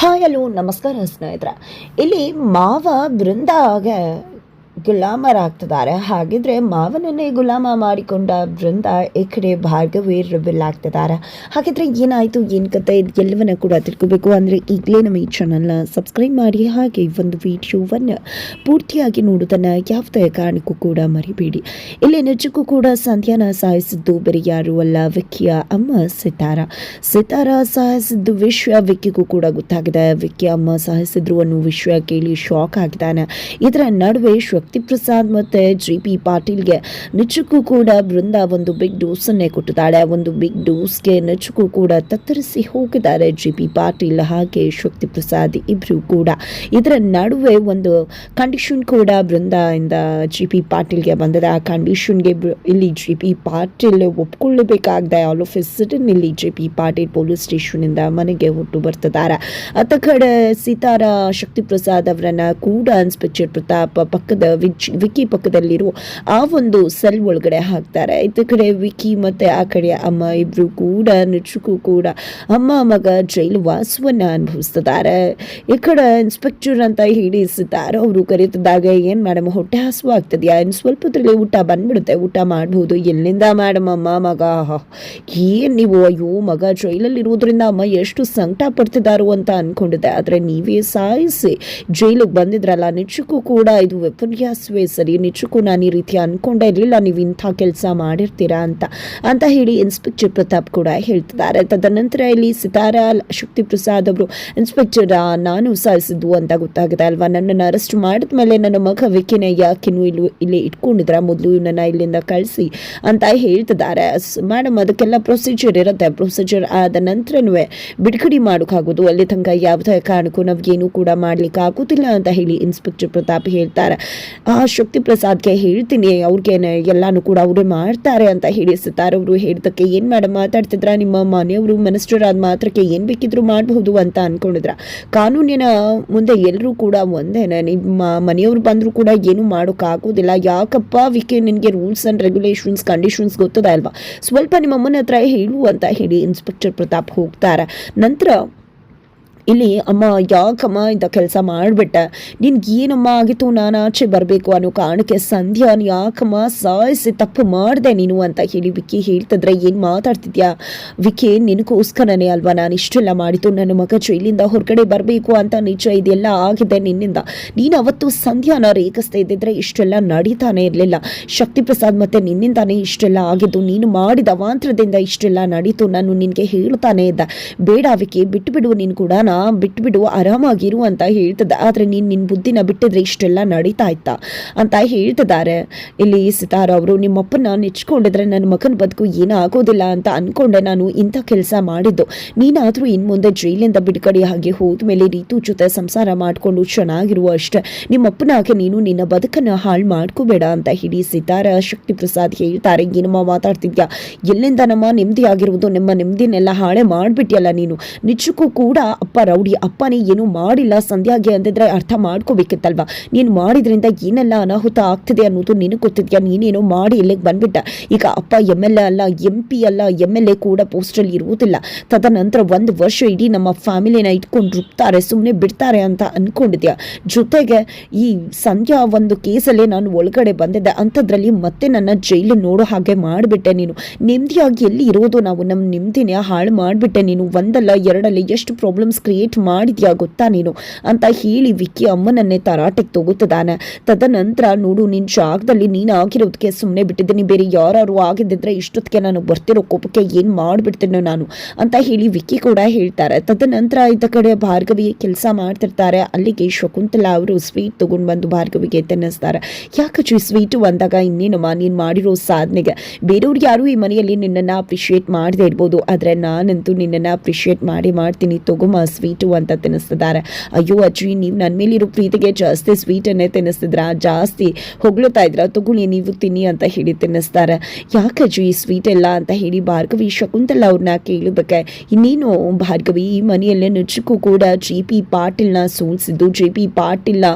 Hi hello ನಮಸ್ಕಾರ ಸ್ನೇಹಿತರ. ಇಲ್ಲಿ ಮಾವ ಬೃಂದಾಗೆ ಗುಲಾಮರಾಗ್ತಿದ್ದಾರೆ. ಹಾಗಿದ್ರೆ ಮಾವನನ್ನೇ ಗುಲಾಮ ಮಾಡಿಕೊಂಡ ಬೃಂದ ಈ ಕಡೆ ಭಾರ್ಗವಿ ರಿಬಿಲ್ ಆಗ್ತಿದ್ದಾರೆ. ಹಾಗಿದ್ರೆ ಏನಾಯಿತು? ಏನು ಕತೆ? ಎಲ್ಲವನ್ನ ಕೂಡ ತಿಳ್ಕೋಬೇಕು. ಅಂದರೆ ಈಗಲೇ ನಮ್ಮ ಈ ಚಾನಲ್ನ ಸಬ್ಸ್ಕ್ರೈಬ್ ಮಾಡಿ, ಹಾಗೆ ಒಂದು ವಿಡಿಯೋವನ್ನು ಪೂರ್ತಿಯಾಗಿ ನೋಡೋದನ್ನು ಯಾವುದೇ ಕಾರಣಕ್ಕೂ ಕೂಡ ಮರಿಬೇಡಿ. ಇಲ್ಲಿ ನಿಜಕ್ಕೂ ಕೂಡ ಸಂಧ್ಯಾನ ಸಾಯಿಸಿದ್ದು ಬೇರೆ ಯಾರು ಅಲ್ಲ. ವಿಕ್ಕಿಯ ಅಮ್ಮ ಸಿತಾರ. ಸಿತಾರ ಸಾಯಿಸಿದ್ದು ವಿಶ್ವ ವಿಕ್ಕಿಗೂ ಕೂಡ ಗೊತ್ತಾಗಿದೆ. ವಿಕ್ಕಿ ಅಮ್ಮ ಸಾಯಿಸಿದ್ರು ಅನ್ನೋ ವಿಷಯ ಕೇಳಿ ಶಾಕ್ ಆಗಿದ್ದಾನೆ. ಇದರ ನಡುವೆ ಶಕ್ತಿ ಪ್ರಸಾದ್ ಮತ್ತೆ ಜಿ ಪಿ ಪಾಟೀಲ್ಗೆ ನಿಜಕ್ಕೂ ಕೂಡ ಬೃಂದ ಒಂದು ಬಿಗ್ ಡೋಸನ್ನೇ ಕೊಟ್ಟಿದ್ದಾಳೆ. ಒಂದು ಬಿಗ್ ಡೋಸ್ಗೆ ನಿಜಕ್ಕೂ ಕೂಡ ತತ್ತರಿಸಿ ಹೋಗಿದ್ದಾರೆ ಜಿ ಪಿ ಪಾಟೀಲ್ ಹಾಗೆ ಶಕ್ತಿ ಪ್ರಸಾದ್ ಇಬ್ರು ಕೂಡ. ಇದರ ನಡುವೆ ಒಂದು ಕಂಡೀಷನ್ ಕೂಡ ಬೃಂದ ಇಂದ ಜಿ ಪಿ ಪಾಟೀಲ್ಗೆ ಬಂದಿದೆ. ಆ ಕಂಡೀಷನ್ಗೆ ಇಲ್ಲಿ ಜಿ ಪಿ ಪಾಟೀಲ್ ಒಪ್ಕೊಳ್ಳಬೇಕಾಗಿದೆ. ಆಲ್ ಆಫ್ ಸಡನ್ ಇಲ್ಲಿ ಜಿ ಪಿ ಪಾಟೀಲ್ ಪೊಲೀಸ್ ಸ್ಟೇಷನಿಂದ ಮನೆಗೆ ಹೊಟ್ಟು ಬರ್ತಿದ್ದಾರೆ. ಅತ್ತ ಕಡೆ ಸೀತಾರ ಶಕ್ತಿ ಪ್ರಸಾದ್ ಅವರನ್ನ ಕೂಡ ಇನ್ಸ್ಪೆಕ್ಟರ್ ಪ್ರತಾಪ್ ಪಕ್ಕದ ವಿಚ್ ವಿಕಿ ಪಕ್ಕದಲ್ಲಿರೋ ಆ ಒಂದು ಸೆಲ್ ಒಳಗಡೆ ಹಾಕ್ತಾರೆ. ಇತ್ತ ಕಡೆ ವಿಕಿ ಮತ್ತು ಆ ಕಡೆ ಅಮ್ಮ ಇಬ್ಬರು ಕೂಡ ನಿಜಕ್ಕೂ ಕೂಡ ಅಮ್ಮ ಮಗ ಜೈಲು ವಾಸವನ್ನು ಅನುಭವಿಸ್ತಿದ್ದಾರೆ. ಈ ಕಡೆ ಇನ್ಸ್ಪೆಕ್ಟರ್ ಅಂತ ಹಿಡಿಸಿದ್ದಾರೆ. ಅವರು ಕರೀತಿದ್ದಾಗ, ಏನು ಮೇಡಮ್ ಹೊಟ್ಟೆ ಹಸುವು ಆಗ್ತದೆಯಾ? ಇನ್ನು ಸ್ವಲ್ಪದ್ರಲ್ಲಿ ಊಟ ಬಂದ್ಬಿಡುತ್ತೆ. ಊಟ ಮಾಡ್ಬೋದು. ಎಲ್ಲಿಂದ ಮೇಡಮ್ ಅಮ್ಮ ಮಗ? ಏನು ನೀವು? ಅಯ್ಯೋ, ಮಗ ಜೈಲಲ್ಲಿರೋದ್ರಿಂದ ಅಮ್ಮ ಎಷ್ಟು ಸಂಕಟ ಪಡ್ತಿದ್ದಾರೋ ಅಂತ ಅಂದ್ಕೊಂಡಿದ್ದೆ ಆದರೆ ನೀವೇ ಸಾಯಿಸಿ. ಜೈಲಿಗೆ ಬಂದಿದ್ರಲ್ಲ ನಿಜಕ್ಕೂ ಕೂಡ ಇದು ವಿಪರ್ಯಾಸವೇ ಸರಿ ನಿಜಕ್ಕೂ ನಾನು ಈ ರೀತಿ ಅನ್ಕೊಂಡೇ ಇರಲಿಲ್ಲ, ನೀವು ಇಂಥ ಕೆಲಸ ಮಾಡಿರ್ತೀರಾ ಅಂತ. ಅಂತ ಹೇಳಿ ಇನ್ಸ್ಪೆಕ್ಟರ್ ಪ್ರತಾಪ್ ಕೂಡ ಹೇಳ್ತಿದ್ದಾರೆ. ತದನಂತರ ಇಲ್ಲಿ ಸಿತಾರಾ ಶಕ್ತಿ ಪ್ರಸಾದ್ ಅವರು, ಇನ್ಸ್ಪೆಕ್ಟರ್ ನಾನು ಸಾಯಿಸಿದ್ದು ಅಂತ ಗೊತ್ತಾಗಿದೆ ಅಲ್ವಾ? ನನ್ನನ್ನು ಅರೆಸ್ಟ್ ಮಾಡಿದ ಮೇಲೆ ನನ್ನ ಮಗ ವಿಕಿನ ಯಾಕೆನೂ ಇಲ್ಲಿ ಇಲ್ಲಿ ಇಟ್ಕೊಂಡಿದ್ರ, ಮೊದಲು ಇವನ್ನ ಇಲ್ಲಿಂದ ಕಳಿಸಿ ಅಂತ ಹೇಳ್ತಿದ್ದಾರೆ. ಮೇಡಮ್ ಅದಕ್ಕೆಲ್ಲ ಪ್ರೊಸೀಜರ್ ಇರುತ್ತೆ. ಪ್ರೊಸೀಜರ್ ಆದ ನಂತರನೂ ಬಿಡುಗಡೆ ಮಾಡೋಕ್ಕಾಗೋದು. ಅಲ್ಲಿ ತನಕ ಯಾವುದೇ ಕಾರಣಕ್ಕೂ ನಾವು ಕೂಡ ಮಾಡ್ಲಿಕ್ಕೆ ಆಗೋದಿಲ್ಲ ಅಂತ ಹೇಳಿ ಇನ್ಸ್ಪೆಕ್ಟರ್ ಪ್ರತಾಪ್ ಹೇಳ್ತಾರೆ. ಆ ಶಕ್ತಿ ಪ್ರಸಾದ್ಗೆ ಹೇಳ್ತೀನಿ, ಅವ್ರಿಗೆ ಎಲ್ಲಾನು ಕೂಡ ಅವರೇ ಮಾಡ್ತಾರೆ ಅಂತ ಹೇಳಿ ಅವರು ಹೇಳಿದಕ್ಕೆ ಏನು ಮೇಡಮ್ ಮಾತಾಡ್ತಿದ್ರ? ನಿಮ್ಮ ಮನೆಯವರು ಮಿನಿಸ್ಟರ್ ಆದ ಮಾತ್ರಕ್ಕೆ ಏನು ಬೇಕಿದ್ರು ಮಾಡಬಹುದು ಅಂತ ಅನ್ಕೊಂಡಿದ್ರ? ಕಾನೂನಿನ ಮುಂದೆ ಎಲ್ಲರೂ ಕೂಡ ಒಂದೇನೆ, ನಿಮ್ಮ ಮನೆಯವರು ಬಂದರೂ ಕೂಡ ಏನು ಮಾಡೋಕ್ಕಾಗೋದಿಲ್ಲ. ಯಾಕಪ್ಪ ವಿಕೆ ನಿನಗೆ ರೂಲ್ಸ್ ಆ್ಯಂಡ್ ರೆಗ್ಯುಲೇಷನ್ಸ್, ಕಂಡೀಷನ್ಸ್ ಗೊತ್ತದ ಅಲ್ವಾ? ಸ್ವಲ್ಪ ನಿಮ್ಮ ಅಮ್ಮನ ಹತ್ರ ಹೇಳು ಅಂತ ಹೇಳಿ ಇನ್ಸ್ಪೆಕ್ಟರ್ ಪ್ರತಾಪ್ ಹೋಗ್ತಾರೆ. ನಂತರ ಇಲ್ಲಿ ಅಮ್ಮ ಯಾಕಮ್ಮ ಇಂಥ ಕೆಲಸ ಮಾಡಿಬಿಟ್ಟೆ? ನಿನ್ಗೆ ಏನಮ್ಮ ಆಗಿತ್ತು? ನಾನು ಆಚೆ ಬರಬೇಕು ಅನ್ನೋ ಕಾರಣಕ್ಕೆ ಸಂಧ್ಯಾ ಯಾಕಮ್ಮ ಸಾಯಿಸಿ ತಪ್ಪು ಮಾಡಿದೆ ನೀನು ಅಂತ ಹೇಳಿ ವಿಕ್ಕಿ ಹೇಳ್ತಿದ್ರೆ ಏನು ಮಾತಾಡ್ತಿದ್ಯಾ? ವಿಕ್ಕಿ, ನಿನಗೋಸ್ಕರನೇ ಅಲ್ವಾ ನಾನು ಇಷ್ಟೆಲ್ಲ ಮಾಡಿತು ನನ್ನ ಮಗ ಇಲ್ಲಿಂದ ಹೊರಗಡೆ ಬರಬೇಕು ಅಂತ ನಿಜ ಇದೆಲ್ಲ ಆಗಿದೆ ನಿನ್ನಿಂದ. ನೀನು ಅವತ್ತು ಸಂಧ್ಯಾನ ರೇಖಿಸ್ತಾ ಇದ್ದಿದ್ರೆ ಇಷ್ಟೆಲ್ಲ ನಡೀತಾನೆ ಇರಲಿಲ್ಲ. ಶಕ್ತಿ ಪ್ರಸಾದ್ ಮತ್ತೆ ನಿನ್ನಿಂದಾನೇ ಇಷ್ಟೆಲ್ಲ ಆಗಿದ್ದು, ನೀನು ಮಾಡಿದ ವಾಂತ್ರದಿಂದ ಇಷ್ಟೆಲ್ಲ ನಡೀತು, ನಾನು ನಿನಗೆ ಹೇಳ್ತಾನೆ ಇದ್ದ. ಬೇಡ ವಿಕ್ಕಿ ಬಿಟ್ಟುಬಿಡು ನೀನು ಕೂಡ. ಬಿಟ್ಬಿಡು ಆರಾಮಾಗಿರು ಅಂತ ಹೇಳ್ತದ. ಆದರೆ ನೀನು ನಿನ್ನ ಬುದ್ಧಿನ ಬಿಟ್ಟಿದ್ರೆ ಇಷ್ಟೆಲ್ಲ ನಡೀತಾ ಇತ್ತಾ? ಅಂತ ಹೇಳ್ತಿದ್ದಾರೆ ಇಲ್ಲಿ ಸಿತಾರ ಅವರು ನಿಮ್ಮಪ್ಪನ ನೆಚ್ಕೊಂಡಿದ್ರೆ ನನ್ನ ಮಗನ ಬದುಕು ಏನೂ ಆಗೋದಿಲ್ಲ ಅಂತ ಅಂದ್ಕೊಂಡೆ ನಾನು ಇಂಥ ಕೆಲಸ ಮಾಡಿದ್ದು. ನೀನಾದರೂ ಇನ್ನು ಮುಂದೆ ಜೈಲಿಂದ ಬಿಡುಗಡೆ ಹಾಗೆ ಹೋದ್ಮೇಲೆ ರೀತು ಜೊತೆ ಸಂಸಾರ ಮಾಡಿಕೊಂಡು ಚೆನ್ನಾಗಿರುವ ಅಷ್ಟೇ. ನಿಮ್ಮಪ್ಪನಾಗೆ ನೀನು ನಿನ್ನ ಬದುಕನ್ನು ಹಾಳು ಮಾಡ್ಕೋಬೇಡ ಅಂತ ಹಿಡಿ ಸಿತಾರ ಶಕ್ತಿ ಪ್ರಸಾದ್ ಹೇಳ್ತಾರೆ ಏನಮ್ಮ ಮಾತಾಡ್ತಿದ್ಯಾ? ಎಲ್ಲಿಂದ ನಮ್ಮ ನೆಮ್ಮದಿ ಆಗಿರುವುದು ನಿಮ್ಮ ನೆಮ್ಮದಿನೆಲ್ಲ ಹಾಳೆ ಮಾಡಿಬಿಟ್ಟಿಯಲ್ಲ ನೀನು. ನಿಜಕ್ಕೂ ಕೂಡ ಅಪ್ಪ ರೌಡಿ ಅಪ್ಪನೇ ಏನು ಮಾಡಿಲ್ಲ. ಸಂಧ್ಯಾಗೆ ಅಂದಿದ್ರೆ ಅರ್ಥ ಮಾಡ್ಕೋಬೇಕಿತ್ತಲ್ವಾ? ನೀನು ಮಾಡಿದ್ರಿಂದ ಏನೆಲ್ಲ ಅನಾಹುತ ಆಗ್ತಿದೆ ಅನ್ನೋದು ನಿನಗೆ ಗೊತ್ತಿದ್ಯಾ? ನೀನೇನೋ ಮಾಡಿ ಇಲ್ಲಿಗೆ ಬಂದ್ಬಿಟ್ಟ. ಈಗ ಅಪ್ಪ ಎಂ ಎಲ್ ಎ ಅಲ್ಲ ಎಂ ಪಿ ಅಲ್ಲ ಎಂ ಎಲ್ ಎ ಕೂಡ ಪೋಸ್ಟಲ್ಲಿ ಇರುವುದಿಲ್ಲ. ತದನಂತರ ಒಂದು ವರ್ಷ ಇಡೀ ನಮ್ಮ ಫ್ಯಾಮಿಲಿನ ಇಟ್ಕೊಂಡು ರುಬ್ತಾರೆ ಸುಮ್ಮನೆ ಬಿಡ್ತಾರೆ ಅಂತ ಅಂದ್ಕೊಂಡಿದ್ಯಾ ಜೊತೆಗೆ ಈ ಸಂಧ್ಯಾ ಒಂದು ಕೇಸಲ್ಲೇ ನಾನು ಒಳಗಡೆ ಬಂದಿದ್ದೆ. ಅಂಥದ್ರಲ್ಲಿ ಮತ್ತೆ ನನ್ನ ಜೈಲು ನೋಡೋ ಹಾಗೆ ಮಾಡಿಬಿಟ್ಟೆ ನೀನು. ನೆಮ್ಮದಿಯಾಗಿ ಎಲ್ಲಿ ಇರೋದು? ನಾವು ನಮ್ಮ ನೆಮ್ಮದಿನೇ ಹಾಳು ಮಾಡಿಬಿಟ್ಟೆ ನೀನು. ಒಂದಲ್ಲ, ಎರಡಲ್ಲ, ಎಷ್ಟು ಪ್ರಾಬ್ಲಮ್ಸ್ ಕ್ರಿಯೇಟ್ ಮಾಡಿದ್ಯಾ ಗೊತ್ತಾ ನೀನು? ಅಂತ ಹೇಳಿ ವಿಕ್ಕಿ ಅಮ್ಮನನ್ನೇ ತರಾಟೆಗೆ ತಗೋತದಾನೆ ತದನಂತರ, ನೋಡು ನಿನ್ನ ಜಾಗದಲ್ಲಿ ನೀನು ಆಗಿರೋದಕ್ಕೆ ಸುಮ್ಮನೆ ಬಿಟ್ಟಿದ್ದೀನಿ. ಬೇರೆ ಯಾರು ಆಗಿದ್ದಿದ್ರೆ ಇಷ್ಟೊತ್ತಿಗೆ ನಾನು ಬರ್ತಿರೋ ಕೋಪಕ್ಕೆ ಏನು ಮಾಡಿಬಿಡ್ತೀನೋ ನಾನು? ಅಂತ ಹೇಳಿ ವಿಕ್ಕಿ ಕೂಡ ಹೇಳ್ತಾರೆ. ತದನಂತರ ಇದ್ದ ಕಡೆ ಭಾರ್ಗವಿ ಕೆಲಸ ಮಾಡ್ತಿರ್ತಾರೆ. ಅಲ್ಲಿಗೆ ಶಕುಂತಲಾ ಅವರು ಸ್ವೀಟ್ ತೊಗೊಂಡು ಬಂದು ಭಾರ್ಗವಿಗೆ ತಿನ್ನಿಸ್ತಾರೆ. ಯಾಕಚ್ಚು ಸ್ವೀಟು ಅಂದಾಗ ಇನ್ನೇನಮ್ಮ? ನೀನು ಮಾಡಿರೋ ಸಾಧನೆಗೆ. ಬೇರೆಯವ್ರು ಯಾರು ಈ ಮನೆಯಲ್ಲಿ ನಿನ್ನನ್ನು ಅಪ್ರಿಷಿಯೇಟ್ ಮಾಡದೇ ಇರ್ಬೋದು. ಆದರೆ ನಾನಂತೂ ನಿನ್ನನ್ನು ಅಪ್ರಿಷಿಯೇಟ್ ಮಾಡಿ ಮಾಡ್ತೀನಿ. ತಗೊಮ್ಮ ಸ್ವೀಟು ಅಂತ ತಿನ್ನಿಸ್ತಿದ್ದಾರೆ. ಅಯ್ಯೋ ಅಜ್ಜಿ, ನೀವು ನನ್ನ ಮೇಲಿರೋ ಪ್ರೀತಿಗೆ ಜಾಸ್ತಿ ಸ್ವೀಟನ್ನೇ ತಿನ್ನಿಸ್ತಿದ್ರ? ಜಾಸ್ತಿ ಹೊಗಳುತ್ತಾ ಇದ್ರ? ತಗೊಳ್ಳಿ, ನೀವು ತಿನ್ನಿ ಅಂತ ಹೇಳಿ ತಿನ್ನಿಸ್ತಾರೆ. ಯಾಕಜ್ಜಿ ಈ ಸ್ವೀಟ್ ಎಲ್ಲ ಅಂತ ಹೇಳಿ ಭಾರ್ಗವಿ, ಶಕುಂತಲ ಅವ್ರನ್ನ ಕೇಳಿದಕ್ಕೆ ಇನ್ನೇನು ಭಾರ್ಗವಿ, ಈ ಮನೆಯಲ್ಲೇ ನಿಜಕ್ಕೂ ಕೂಡ ಜಿ ಪಿ ಪಾಟೀಲ್ನ ಸೋಲ್ಸಿದ್ದು ಜೆ ಪಿ ಪಾಟೀಲ್ನ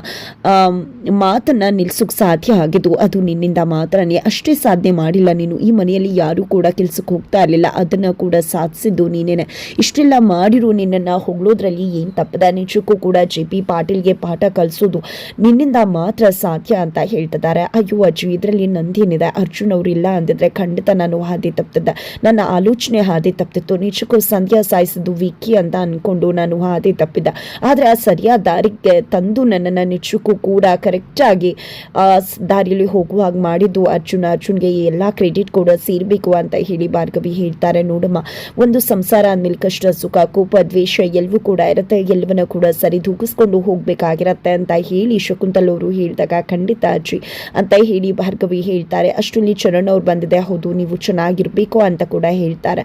ಮಾತನ್ನು ಮಾತನ್ನ ನಿಲ್ಸೋಕೆ ಸಾಧ್ಯ ಆಗಿದ್ದು, ಅದು ನಿನ್ನಿಂದ ಮಾತ್ರನೇ. ಅಷ್ಟೇ ಸಾಧ್ಯ ಮಾಡಿಲ್ಲ ನೀನು. ಈ ಮನೆಯಲ್ಲಿ ಯಾರೂ ಕೂಡ ಕೆಲ್ಸಕ್ಕೆ ಹೋಗ್ತಾ ಇರಲಿಲ್ಲ. ಅದನ್ನು ಕೂಡ ಸಾಧಿಸಿದ್ದು ನೀನೇನೆ. ಇಷ್ಟೆಲ್ಲ ಮಾಡಿರೋ ನಿನ್ನನ್ನು ಹೊಗಳೋ ಹೇಳೋದ್ರಲ್ಲಿ ಏನು ತಪ್ಪದ? ನಿಜಕ್ಕೂ ಕೂಡ ಜೆ ಪಿ ಪಾಟೀಲ್ಗೆ ಪಾಠ ಕಲಿಸೋದು ನಿನ್ನಿಂದ ಮಾತ್ರ ಸಾಧ್ಯ ಅಂತ ಹೇಳ್ತಿದ್ದಾರೆ. ಅಯ್ಯೋ ಅಜ್ಜಿ, ಇದರಲ್ಲಿ ನಂದೇನಿದೆ? ಅರ್ಜುನ್ ಅವ್ರು ಇಲ್ಲ ಅಂದಿದ್ರೆ ಖಂಡಿತ ನಾನು ಹಾದಿ ತಪ್ತಿದ್ದೆ. ನನ್ನ ಆಲೋಚನೆ ಹಾದಿ ತಪ್ತಿತ್ತು. ನಿಜಕ್ಕೂ ಸಂಧ್ಯಾ ಸಾಯಿಸಿದ್ದು ವಿಕ್ಕಿ ಅಂತ ಅನ್ಕೊಂಡು ನಾನು ಹಾದಿ ತಪ್ಪಿದ್ದೆ. ಆದರೆ ಆ ಸರಿಯಾದ ದಾರಿಗೆ ತಂದು ನನ್ನನ್ನು ನಿಜಕ್ಕೂ ಕೂಡ ಕರೆಕ್ಟಾಗಿ ದಾರಿಯಲ್ಲಿ ಹೋಗುವಾಗ ಮಾಡಿದ್ದು ಅರ್ಜುನ್. ಅರ್ಜುನ್ಗೆ ಎಲ್ಲ ಕ್ರೆಡಿಟ್ ಕೂಡ ಸೇರ್ಬೇಕು ಅಂತ ಹೇಳಿ ಭಾರ್ಗವಿ ಹೇಳ್ತಾರೆ ನೋಡಮ್ಮ. ಒಂದು ಸಂಸಾರ ಅಂದ್ಮೇಲೆ ಕಷ್ಟ ಸುಖ, ಕೋಪ, ದ್ವೇಷ ಎಲ್ಲವೂ ಕೂಡ ಇರುತ್ತೆ. ಎಲ್ಲವನ್ನ ಕೂಡ ಸರಿ ದೂಗಿಸ್ಕೊಂಡು ಹೋಗ್ಬೇಕಾಗಿರತ್ತೆ ಅಂತ ಹೇಳಿ ಶಕುಂತಲ್ ಅವರು ಹೇಳಿದಾಗ ಖಂಡಿತ ಅಜ್ಜಿ ಅಂತ ಹೇಳಿ ಭಾರ್ಗವಿ ಹೇಳ್ತಾರೆ. ಅಷ್ಟರಲ್ಲಿ ಚರಣ್ ಅವ್ರು ಬಂದಿದೆ. ಹೌದು, ನೀವು ಚೆನ್ನಾಗಿರ್ಬೇಕು ಅಂತ ಕೂಡ ಹೇಳ್ತಾರೆ.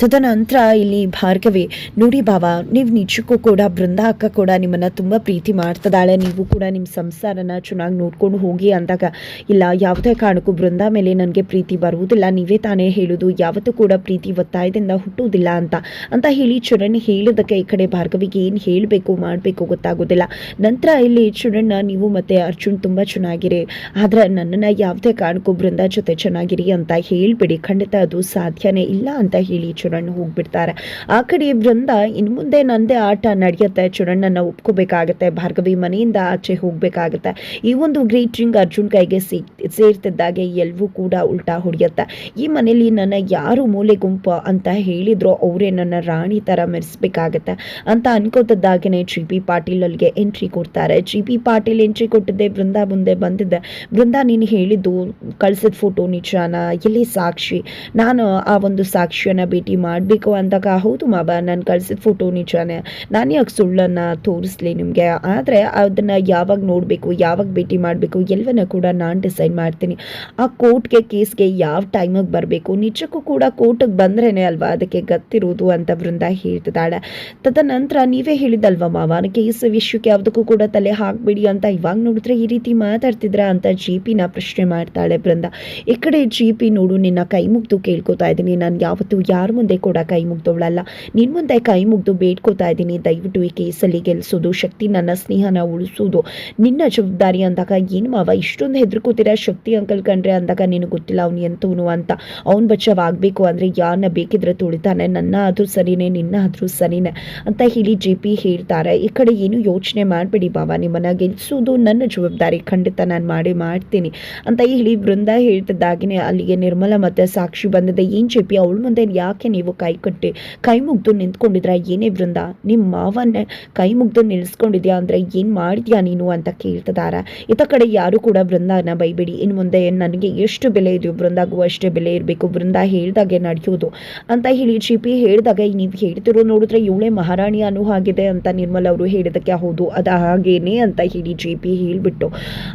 ತದನಂತರ ಇಲ್ಲಿ ಭಾರ್ಗವಿ, ನೋಡಿ ಬಾವ, ನೀವು ನಿಜಕ್ಕೂ ಕೂಡ ಬೃಂದ ಅಕ್ಕ ಕೂಡ ನಿಮ್ಮನ್ನು ತುಂಬ ಪ್ರೀತಿ ಮಾಡ್ತದಾಳೆ. ನೀವು ಕೂಡ ನಿಮ್ಮ ಸಂಸಾರನ ಚೆನ್ನಾಗಿ ನೋಡ್ಕೊಂಡು ಹೋಗಿ ಅಂದಾಗ, ಇಲ್ಲ, ಯಾವುದೇ ಕಾರಣಕ್ಕೂ ಬೃಂದ ಮೇಲೆ ನನಗೆ ಪ್ರೀತಿ ಬರುವುದಿಲ್ಲ. ನೀವೇ ತಾನೇ ಹೇಳೋದು, ಯಾವತ್ತೂ ಕೂಡ ಪ್ರೀತಿ ಒತ್ತಾಯದಿಂದ ಹುಟ್ಟುವುದಿಲ್ಲ ಅಂತ. ಅಂತ ಹೇಳಿ ಚುರಣ್ ಹೇಳಿದಕ್ಕೆ ಈ ಕಡೆ ಭಾರ್ಗವಿಗೆ ಏನು ಹೇಳಬೇಕು, ಮಾಡಬೇಕು ಗೊತ್ತಾಗೋದಿಲ್ಲ. ನಂತರ ಇಲ್ಲಿ ಚುರಣ್ಣ ನೀವು ಮತ್ತು ಅರ್ಜುನ್ ತುಂಬ ಚೆನ್ನಾಗಿರಿ. ಆದರೆ ನನ್ನನ್ನು ಯಾವುದೇ ಕಾರಣಕ್ಕೂ ಬೃಂದ ಜೊತೆ ಚೆನ್ನಾಗಿರಿ ಅಂತ ಹೇಳಿಬಿಡಿ. ಖಂಡಿತ ಅದು ಸಾಧ್ಯನೇ ಇಲ್ಲ ಅಂತ ಹೇಳಿ ಚರಣ್ ಹೋಗ್ಬಿಡ್ತಾರೆ. ಆ ಕಡೆ ಇವರಿಂದ ಇನ್ನು ಮುಂದೆ ನಂದೇ ಆಟ ನಡೆಯುತ್ತೆ. ಚುರಣ್ಣನ ಒಪ್ಕೋಬೇಕಾಗತ್ತೆ. ಭಾರ್ಗವಿ ಮನೆಯಿಂದ ಆಚೆ ಹೋಗ್ಬೇಕಾಗತ್ತೆ. ಈ ಒಂದು ಗ್ರೇಟ್ ರಿಂಗ್ ಅರ್ಜುನ್ ಕೈಗೆ ಸೇರ್ತಿದ್ದಾಗೆ ಎಲ್ಲವೂ ಕೂಡ ಉಲ್ಟಾ ಹೊಡೆಯುತ್ತೆ. ಈ ಮನೆಯಲ್ಲಿ ನನ್ನ ಯಾರು ಮೂಲೆ ಗುಂಪು ಅಂತ ಹೇಳಿದ್ರು ಅವರೇ ನನ್ನ ರಾಣಿ ಥರ ಮೆರೆಸ್ಬೇಕಾಗತ್ತೆ. ಅಂತ ಅನ್ಕೋತಿದ್ದಾಗನೇ ಜಿ ಪಿ ಪಾಟೀಲ್ ಅಲ್ಲಿಗೆ ಎಂಟ್ರಿ ಕೊಡ್ತಾರೆ. ಜಿ ಪಿ ಪಾಟೀಲ್ ಎಂಟ್ರಿ ಕೊಟ್ಟಿದ್ದೆ ಬೃಂದಾ ಮುಂದೆ ಬಂದಿದ್ದೆ ಬೃಂದಾ ನೀನು ಹೇಳಿದ್ದು ಕಳ್ಸಿದ ಫೋಟೋ ನಿಜಾನ? ಎಲ್ಲಿ ಸಾಕ್ಷಿ? ನಾನು ಆ ಒಂದು ಸಾಕ್ಷಿಯನ್ನ ಭೇಟಿ ಮಾಡಬೇಕು ಅಂದಾಗ ಹೌದು ಮಾವ ನಾನು ಕಳ್ಸಿದ ಫೋಟೋ ನಿಜಾನೇ. ನಾನು ಯಾಕೆ ಸುಳ್ಳನ್ನು ತೋರಿಸ್ಲಿ ನಿಮಗೆ? ಆದರೆ ಅದನ್ನು ಯಾವಾಗ ನೋಡಬೇಕು, ಯಾವಾಗ ಭೇಟಿ ಮಾಡಬೇಕು ಎಲ್ಲವನ್ನ ಕೂಡ ನಾನು ಡಿಸೈಡ್ ಮಾಡ್ತೀನಿ. ಆ ಕೋರ್ಟ್ಗೆ ಕೇಸ್ಗೆ ಯಾವ ಟೈಮಿಗೆ ಬರಬೇಕು? ನಿಜಕ್ಕೂ ಕೂಡ ಕೋರ್ಟಿಗೆ ಬಂದ್ರೇ ಅಲ್ವಾ? ಅದಕ್ಕೆ ಗೊತ್ತಿರೋದು ಅಂತ ವೃಂದ ಹೇಳ್ತಿದ್ದಾಳೆ. ತದನಂತರ ನೀವೇ ಹೇಳಿದಲ್ವ ಮಾವ ಕೇಸ್ ವಿಷಯಕ್ಕೆ ಯಾವುದಕ್ಕೂ ಕೂಡ ತಲೆ ಹಾಕಬೇಡಿ ಅಂತ ಇವಾಗ ನೋಡಿದ್ರೆ ಈ ರೀತಿ ಮಾತಾಡ್ತಿದ್ರ ಅಂತ ಜಿ ಪಿನ ಪ್ರಶ್ನೆ ಮಾಡ್ತಾಳೆ ಬೃಂದ ಈ ಕಡೆ ಜಿ ಪಿ ನೋಡು, ನಿನ್ನ ಕೈ ಮುಗ್ದು ಕೇಳ್ಕೊತಾ ಇದ್ದೀನಿ. ನಾನು ಯಾವತ್ತೂ ಯಾರ ಮುಂದೆ ಕೂಡ ಕೈ ಮುಗ್ದವಳಲ್ಲ. ನಿನ್ನ ಮುಂದೆ ಕೈ ಮುಗ್ದು ಬೇಡ್ಕೋತಾ ಇದ್ದೀನಿ. ದಯವಿಟ್ಟು ಈ ಕೇಸಲ್ಲಿ ಗೆಲ್ಲಿಸೋದು ಶಕ್ತಿ ನನ್ನ ಸ್ನೇಹನ ಉಳಿಸೋದು. ನಿನ್ನ ಜವಾಬ್ದಾರಿ ಅಂದಾಗ ಏನು ಮಾವ? ಇಷ್ಟೊಂದು ಹೆದರ್ಕೋತೀರ ಶಕ್ತಿ ಅಂಕಲ್ ಕಂಡ್ರೆ ಅಂದಾಗ ನಿನಗೆ ಗೊತ್ತಿಲ್ಲ ಅವ್ನು ಎಂತವನು ಅಂತ. ಅವ್ನು ಬಚಾವಾಗಬೇಕು ಅಂದರೆ ಯಾರನ್ನ ಬೇಕಿದ್ರೆ ತುಳಿತಾನೆ. ನನ್ನ ಆದರೂ ಸರಿನೇ, ನಿನ್ನ ಆದರೂ ಸರಿನೇ ಅಂತ ಹೇಳಿ ಜೆ ಪಿ ಹೇಳ್ತಾರೆ. ಈ ಕಡೆ ಏನು ಯೋಚನೆ ಮಾಡಬೇಡಿ ಬಾವ ನಿಮ್ಮನ್ನು ಗೆಲ್ಸೋದು ನನ್ನ ಜವಾಬ್ದಾರಿ. ಖಂಡಿತ ನಾನು ಮಾಡಿ ಮಾಡ್ತೀನಿ ಅಂತ ಹೇಳಿ ವೃಂದ ಹೇಳ್ತಿದ್ದಾಗಿನೇ ಅಲ್ಲಿಗೆ ನಿರ್ಮಲ ಮತ್ತು ಸಾಕ್ಷಿ ಬಂದಿದೆ. ಏನು ಜೆ ಪಿ? ಅವಳ ಮುಂದೆ ಯಾಕೆ ನೀವು ಕೈ ಕಟ್ಟಿ, ಕೈ ಮುಗ್ದು ನಿಂತ್ಕೊಂಡಿದ್ರ ಏನೇ ಬೃಂದ ನಿಮ್ಮ ಮಾವನ್ನ ಕೈ ಮುಗ್ದು ನಿಲ್ಸ್ಕೊಂಡಿದ್ಯಾ ಅಂದ್ರೆ ಏನು ಮಾಡಿದ್ಯಾ ನೀನು ಅಂತ ಕೇಳ್ತದಾರ. ಇತ ಕಡೆ ಯಾರು ಕೂಡ ಬೃಂದಾನ ಬೈಬೇಡಿ. ಇನ್ನು ಮುಂದೆ ನನಗೆ ಎಷ್ಟು ಬೆಲೆ ಇದೆಯೋ ಬೃಂದಾಗೂ ಅಷ್ಟೇ ಬೆಲೆ ಇರಬೇಕು. ಬೃಂದ ಹೇಳ್ದಾಗೆ ನಡೆಯೋದು ಅಂತ ಹೇಳಿ ಜಿಪಿ ಹೇಳಿದಾಗ, ನೀವು ಹೇಳ್ತಿರೋ ನೋಡಿದ್ರೆ ಇವಳೇ ಮಹಾರಾಣಿ ಅನ್ನೋ ಹಾಗಿದೆ ಅಂತ ನಿರ್ಮಲ್ ಅವರು ಹೇಳಿದಕ್ಕೆ ಹೌದು. ಅದ ಹಾಗೇನೆ ಅಂತ ಹೇಳಿ ಜಿ ಪಿ ಹೇಳಿಬಿಟ್ಟು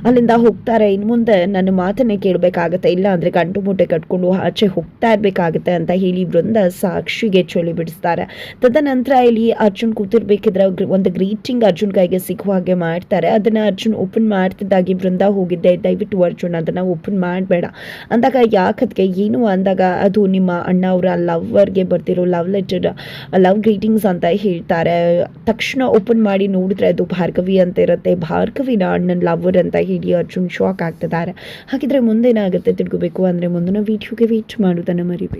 ಅಲ್ಲಿಂದ ಹೋಗ್ತಾರೆ. ಇನ್ನು ಮುಂದೆ ನನ್ನ ಮಾತನ್ನೇ ಕೇಳಬೇಕಾಗತ್ತೆ. ಇಲ್ಲ ಅಂದ್ರೆ ಗಂಟು ಮೂಟೆ ಕಟ್ಕೊಂಡು ಆಚೆ ಹೋಗ್ತಾ ಇರಬೇಕಾಗತ್ತೆ ಅಂತ ಹೇಳಿ ಬೃಂದ ಸಾಕ್ಷಿಗೆ ಚೊಲಿ ಬಿಡಿಸ್ತಾರೆ. ತದನಂತರ ಇಲ್ಲಿ ಅರ್ಜುನ್ ಕೂತಿರ್ಬೇಕಿದ್ರೆ ಒಂದು ಗ್ರೀಟಿಂಗ್ ಅರ್ಜುನ್ ಕೈಗೆ ಸಿಗುವ ಹಾಗೆ ಮಾಡ್ತಾರೆ. ಅದನ್ನ ಅರ್ಜುನ್ ಓಪನ್ ಮಾಡ್ತಿದ್ದಾಗಿ ಬೃಂದ ಹೋಗಿದ್ದೆ. ದಯವಿಟ್ಟು ಅರ್ಜುನ್ ಅದನ್ನ ಓಪನ್ ಮಾಡಬೇಡ. ಅಂದಾಗ ಯಾಕದ್ಗೆ ಏನು ಅಂದಾಗ ಅದು ನಿಮ್ಮ ಅಣ್ಣ ಅವರ ಲವ್ವರ್ಗೆ ಬರ್ತಿರೋ ಲವ್ ಲೆಟರ್ ಲವ್ ಗ್ರೀಟಿಂಗ್ಸ್ ಅಂತ ಹೇಳ್ತಾರೆ. ತಕ್ಷಣ ಓಪನ್ ಮಾಡಿ ನೋಡಿದ್ರೆ ಅದು ಭಾರ್ಗವಿ ಅಂತ ಇರುತ್ತೆ. ಭಾರ್ಗವಿನ ಅಣ್ಣನ ಲವರ್ ಅಂತ ಹೇಳಿ ಅರ್ಜುನ್ ಶಾಕ್ ಆಗ್ತಿದ್ದಾರೆ. ಹಾಗಿದ್ರೆ ಮುಂದೇನಾಗುತ್ತೆ ತಿಳ್ಕೋಬೇಕು ಅಂದರೆ ಮುಂದಿನ ವೀಡಿಯೋಗೆ ವೇಟ್ ಮಾಡೋದನ್ನು ಮರಿಬೇಡಿ.